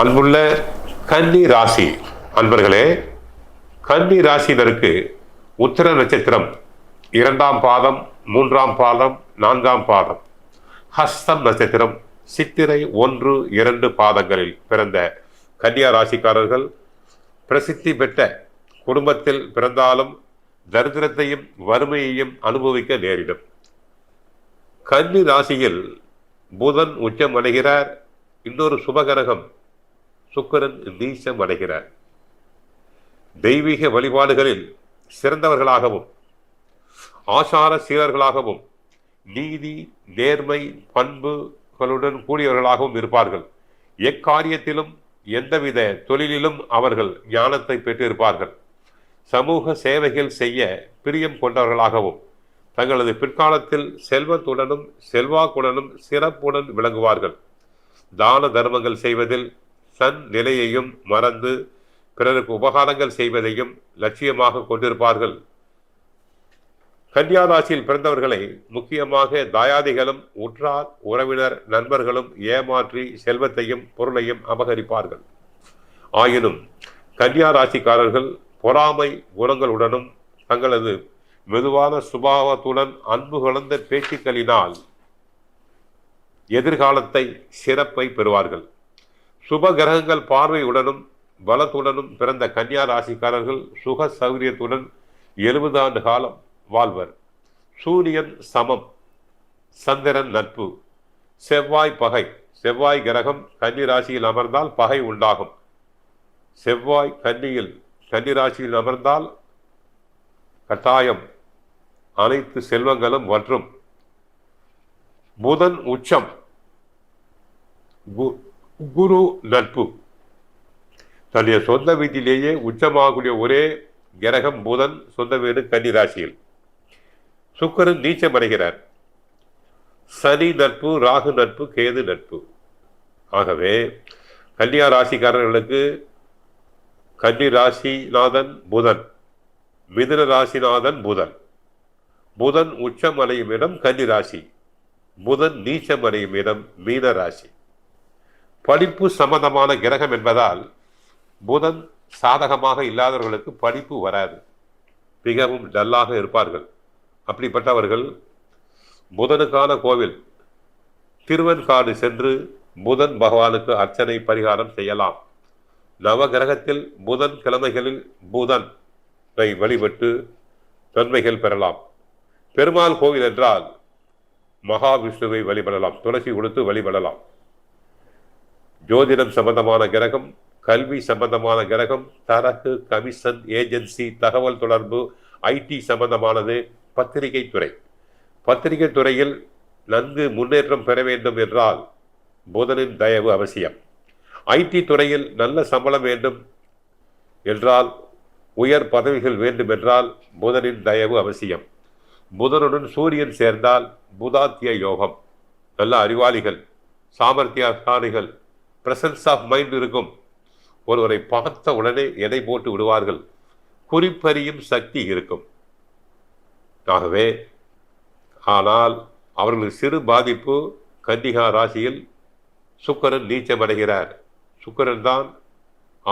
அன்புள்ள கன்னி ராசி அன்பர்களே கன்னி ராசியினருக்கு உத்திர நட்சத்திரம் இரண்டாம் பாதம் மூன்றாம் பாதம் நான்காம் பாதம். ஹஸ்தம் நட்சத்திரம் சித்திரை ஒன்று இரண்டு பாதங்களில் பிறந்த கன்னியா ராசிக்காரர்கள் பிரசித்தி பெற்ற குடும்பத்தில் பிறந்தாலும் தரித்திரத்தையும் வறுமையையும் அனுபவிக்க நேரிடும். கன்னி ராசியில் புதன் உச்சம் அடைகிறார். இன்னொரு சுபகரகம் சுக்கரன் நீச்சம் அடைகிறார் தெய்வீக வழிபாடுகளில் சிறந்தவர்களாகவும் ஆசார சீரர்களாகவும் நீதி நேர்மை பண்புகளுடன் கூடியவர்களாகவும் இருப்பார்கள். எக்காரியத்திலும் எந்தவித தொழிலிலும் அவர்கள் ஞானத்தை பெற்றிருப்பார்கள். சமூக சேவைகள் செய்ய பிரியம் கொண்டவர்களாகவும் தங்களது பிற்காலத்தில் செல்வத்துடனும் செல்வாக்குடனும் சிறப்புடன் விளங்குவார்கள். தான தர்மங்கள் செய்வதில் தன் நிலையையும் மறந்து பிறருக்கு உபகாரங்கள் செய்வதையும் லட்சியமாக கொண்டிருப்பார்கள். கன்னியாராசியில் பிறந்தவர்களை முக்கியமாக தாயாதிகளும் உற்றார் உறவினர் நண்பர்களும் ஏமாற்றி செல்வத்தையும் பொருளையும் அபகரிப்பார்கள். ஆயினும் கன்னியாராசிக்காரர்கள் பொறாமை குணங்களுடனும் தங்களது மெதுவான சுபாவத்துடன் அன்பு கலந்த பேச்சுக்களினால் எதிர்காலத்தை சிறப்பை பெறுவார்கள். சுப கிரகங்கள் பார்வையுடனும் பலத்துடனும் பிறந்த கன்னியா ராசிக்காரர்கள் சுக சௌகரியத்துடன் எழுபது ஆண்டு காலம் வாழ்வர். சூரியன் சமம் சந்திரன் நட்பு. செவ்வாய் பகை செவ்வாய் கிரகம் கன்னி ராசியில் அமர்ந்தால் பகை உண்டாகும். செவ்வாய் கன்னியில் கன்னி ராசியில் அமர்ந்தால் கட்டாயம் அனைத்து செல்வங்களும் வற்றும் புதன் உச்சம் கு- குரு நட்பு. தன்னுடைய சொந்த வீட்டிலேயே உச்சமாகக்கூடிய ஒரே கிரகம் புதன் சொந்த வீடு கன்னி ராசியில். சுக்கரன் நீச்சம் அடைகிறார். சனி நட்பு ராகு நட்பு கேது நட்பு. ஆகவே கன்னியா ராசிக்காரர்களுக்கு கன்னி ராசிநாதன் புதன் மிதுன ராசிநாதன் புதன். புதன் உச்சம் அடையும் இடம் கன்னி ராசி புதன் நீச்சம் அடையும் இடம் மீன ராசி. படிப்பு சம்பந்தமான கிரகம் என்பதால் புதன் சாதகமாக இல்லாதவர்களுக்கு படிப்பு வராது. மிகவும் டல்லாக இருப்பார்கள். அப்படிப்பட்டவர்கள் புதனுக்கான கோவில் திருவன்காடு சென்று புதன் பகவானுக்கு அர்ச்சனை பரிகாரம் செய்யலாம். நவகிரகத்தில் புதன் கிழமைகளில் புதனை வழிபட்டு நன்மைகள் பெறலாம். பெருமாள் கோவில் என்றால் மகாவிஷ்ணுவை வழிபடலாம். துளசி கொடுத்து வழிபடலாம். ஜோதிடம் சம்பந்தமான கிரகம் கல்வி சம்பந்தமான கிரகம் தரகு கமிஷன் ஏஜென்சி தகவல் தொடர்பு ஐடி சம்பந்தமானது பத்திரிகை துறை. பத்திரிகை துறையில் நன்கு முன்னேற்றம் பெற வேண்டும் என்றால் புதனின் தயவு அவசியம். ஐடி துறையில் நல்ல சம்பளம் வேண்டும் என்றால் உயர் பதவிகள் வேண்டுமென்றால் புதனின் தயவு அவசியம். புதனுடன் சூரியன் சேர்ந்தால் புதாத்திய யோகம். நல்ல அறிவாளிகள் சாமர்த்தியசாலிகள் பிரசன்ஸ் ஆஃப் மைண்ட் இருக்கும். ஒருவரை பார்த்த உடனே எடை போட்டு விடுவார்கள். குறிப்பறியும் சக்தி இருக்கும். ஆகவே ஆனால் அவர்களுக்கு சிறு பாதிப்பு கன்னிகா ராசியில் சுக்கரன் நீச்சமடைகிறார் சுக்கரன் தான்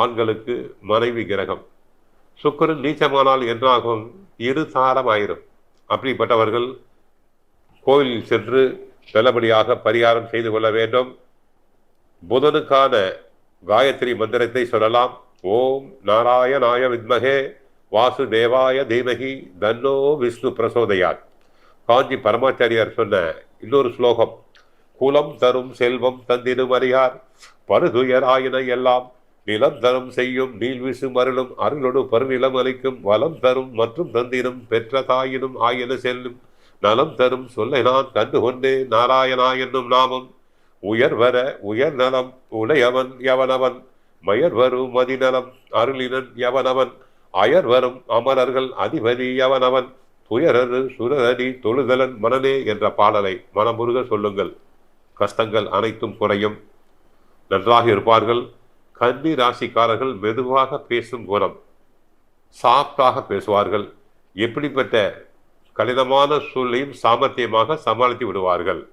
ஆண்களுக்கு மனைவி கிரகம். சுக்கரன் நீச்சமானால் என்னாகும்? இரு தாரமாயிரும் அப்படிப்பட்டவர்கள் கோயிலில் சென்று நல்லபடியாக பரிகாரம் செய்து கொள்ள வேண்டும். புதனுக்கான காயத்ரி மந்திரத்தை சொல்லலாம். ஓம் நாராயணாய வித்மகே வாசுதேவாய தீமகி தன்னோ விஷ்ணு பிரசோதயாத். காஞ்சி பரமாச்சாரியார் சொன்ன இன்னொரு ஸ்லோகம் குலம் தரும் செல்வம் தந்திடும் அறியார். பருதுயராயின எல்லாம் நிலம் தரும் செய்யும் நீள் விசு மருளும் அருளொடு பருநிலம் அளிக்கும் வளம் தரும் மற்றும் தந்திரும் பெற்ற தாயினும் ஆயின செல்லும் நலம் தரும் சொல்லை நான் கண்டு கொண்டே நாராயணா என்னும் நாமம் உயர் வர உயர் நலம் உடையவன் எவனவன்? மயர் வரும் மதிநலம் அருளினன் எவனவன்? அயர் வரும் அமரர்கள் அதிபதி எவனவன்? துயரரு சுரதடி தொழுதலன் மனனே என்ற பாடலை மனமுருக சொல்லுங்கள். கஷ்டங்கள் அனைத்தும் குறையும். நன்றாக இருப்பார்கள். கன்னி ராசிக்காரர்கள் மெதுவாக பேசும் குணம். சாஃப்டாக பேசுவார்கள். எப்படிப்பட்ட கடினமான சூழலையும் சாமர்த்தியமாக சமாளித்து விடுவார்கள்.